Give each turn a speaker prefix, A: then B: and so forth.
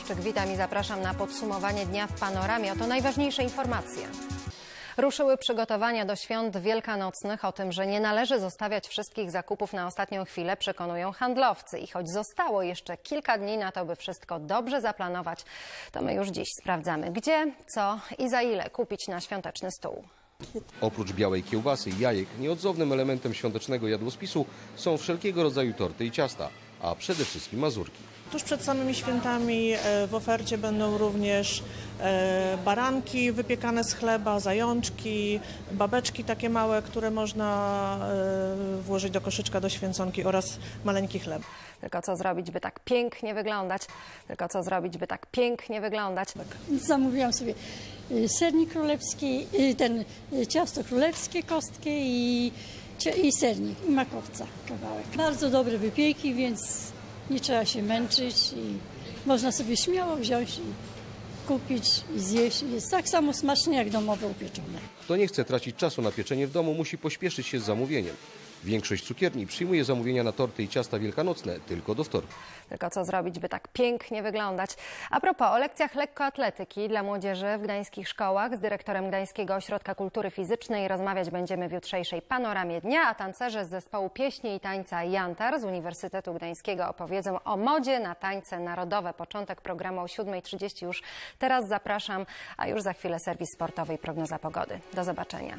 A: Kowalczyk, witam i zapraszam na podsumowanie dnia w panoramie. Oto najważniejsze informacje. Ruszyły przygotowania do świąt wielkanocnych. O tym, że nie należy zostawiać wszystkich zakupów na ostatnią chwilę, przekonują handlowcy. I choć zostało jeszcze kilka dni na to, by wszystko dobrze zaplanować, to my już dziś sprawdzamy, gdzie, co i za ile kupić na świąteczny stół.
B: Oprócz białej kiełbasy i jajek, nieodzownym elementem świątecznego jadłospisu są wszelkiego rodzaju torty i ciasta, a przede wszystkim mazurki.
C: Tuż przed samymi świętami e, w ofercie będą również e, baranki wypiekane z chleba, zajączki, babeczki takie małe, które można e, włożyć do koszyczka do święconki oraz maleńki chleb.
A: Tylko co zrobić, by tak pięknie wyglądać? Tylko co zrobić, by tak pięknie wyglądać?
D: Zamówiłam sobie y, sernik królewski, y, ten y, ciasto królewskie, kostkę i, i sernik, i makowca kawałek. Bardzo dobre wypieki, więc nie trzeba się męczyć i można sobie śmiało wziąć i kupić i zjeść. Jest tak samo smacznie jak domowe upieczone.
B: Kto nie chce tracić czasu na pieczenie w domu, musi pośpieszyć się z zamówieniem. Większość cukierni przyjmuje zamówienia na torty i ciasta wielkanocne tylko do wtorku.
A: Tylko co zrobić, by tak pięknie wyglądać? A propos, o lekcjach lekkoatletyki dla młodzieży w gdańskich szkołach z dyrektorem Gdańskiego Ośrodka Kultury Fizycznej rozmawiać będziemy w jutrzejszej panoramie dnia, a tancerze z zespołu pieśni i tańca Jantar z Uniwersytetu Gdańskiego opowiedzą o modzie na tańce narodowe. Początek programu o 7.30 już teraz zapraszam, a już za chwilę serwis sportowy i prognoza pogody. Do zobaczenia.